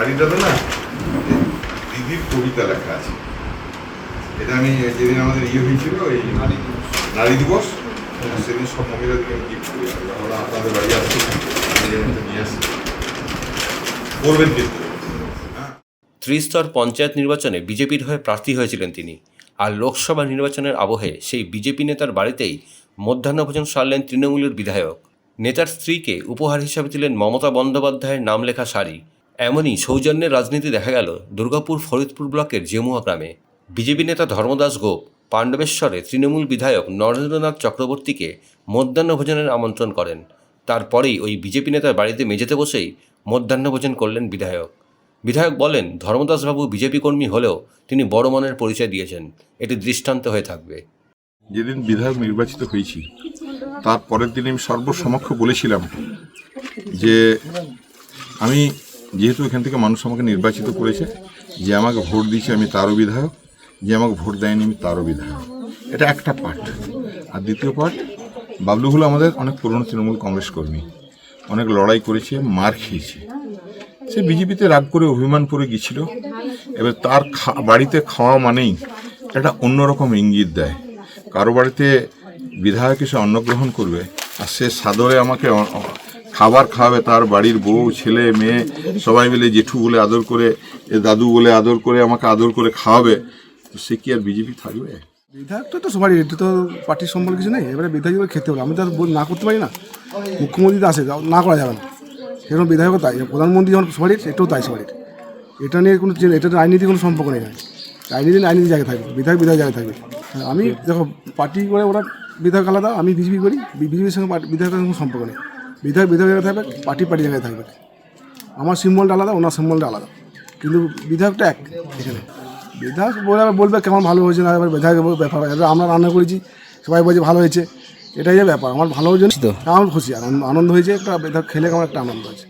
শাড়িটাতে না? দিদির কবিতা লেখা আছে। এটা আমি যেদিন আমাদের ইয়ে হয়েছিল এই নারী দিবস। সেদিন সব মহিলাদেরকে আমি গিফট করি আমরা আপনাদের বাড়ি আসছি নিয়ে আসছি। করবেন কিন্তু। হ্যাঁ। ত্রিস্তর পঞ্চায়েত নির্বাচনে বিজেপির হয়ে প্রার্থী হয়েছিলেন তিনি। আর লোকসভা নির্বাচনের আবহে সেই বিজেপি নেতার বাড়িতেই মধ্যাহ্নভোজন সারলেন তৃণমূলের বিধায়ক। নেতার স্ত্রীকে উপহার হিসাবে দিলেন মমতা বন্দ্যোপাধ্যায়ের নাম লেখা শাড়ি। এমনই সৌজন্যের রাজনীতি দেখা গেল দুর্গাপুর ফরিদপুর ব্লকের জেমুয়া গ্রামে। বিজেপি নেতা ধর্মদাস গোপ, পাণ্ডবেশ্বরে তৃণমূল বিধায়ক নরেন্দ্রনাথ চক্রবর্তীকে মধ্যাহ্নভোজনের আমন্ত্রণ করেন। তারপরেই ওই বিজেপি নেতার বাড়িতে মেঝেতে বসেই মধ্যাহ্নভোজন করলেন বিধায়ক। বিধায়ক বলেন, ধর্মদাসবাবু বিজেপি কর্মী হলেও তিনি বড় মনের পরিচয় দিয়েছেন। এটি দৃষ্টান্ত হয়ে থাকবে। যেদিন বিধায়ক নির্বাচিত হয়েছি, তার পরের দিন আমি সর্বসমক্ষ বলেছিলাম যে আমি যেহেতু এখান থেকে মানুষ আমাকে নির্বাচিত করেছে, যে আমাকে ভোট দিয়েছে আমি তারও বিধায়ক, যে আমাকে ভোট দেয়নি আমি তারও বিধায়ক। এটা একটা পার্ট আর দ্বিতীয় পার্ট বাবলু হলো আমাদের অনেক পুরনো তৃণমূল কংগ্রেস কর্মী। অনেক লড়াই করেছে, মার খেয়েছে। সে বিজেপিতে রাগ করে অভিমান করে গেছিল এবার তার বাড়িতে খাওয়া মানেই একটা অন্যরকম ইঙ্গিত দেয়। কারও বাড়িতে বিধায়ক এসে অন্নগ্রহণ করবে, আর সে সাদরে আমাকে খাবার খাওয়াবে তার বাড়ির বউ, ছেলে, মেয়ে, সবাই মিলে জেঠু বলে আদর করে দাদু বলে আদর করে, আমাকে আদর করে খাওয়াবে। তো সে কি আর বিজেপি থাকবে? বিধায়ক তো সবারই এটা তো পার্টির সম্বল কিছু নেই। এবারে বিধায়ক খেতে হবে। আমি তো আর না করতে পারি না। মুখ্যমন্ত্রী আসে না করা যাবে না। সেরকম বিধায়কও তাই। প্রধানমন্ত্রী যখন সবারই, এটাও তাই সবারই। এটা নিয়ে কোনো এটা রাজনীতি কোনো সম্পর্ক নেই রাজনীতি রাজনীতি জায়গায় থাকবে। বিধায়ক বিধায়ক জায়গায় থাকবে। আমি দেখো, পার্টি করে ওরা বিধায়ক আলাদা, আমি বিজেপি করি। বিজেপির সঙ্গে বিধায়কের কোনো সম্পর্ক নেই। বিধায়ক বিধায়ক জায়গায় থাকবে পার্টি পার্টি জায়গায় থাকবে। আমার সিম্বলটা আলাদা ওনার সিম্বলটা আলাদা। কিন্তু বিধায়কটা এক এখানে। বিধায়ক বলে বলবে কেমন ভালো হয়েছে না এবার বিধায়ক ব্যাপার এবার আমরা রান্না করেছি সবাই বলছে ভালো হয়েছে। এটাই যে ব্যাপার আমার ভালো হয়েছে আমার খুশি আনন্দ আনন্দ হয়েছে একটা বিধায়ক খেলে আমার একটা আনন্দ হয়েছে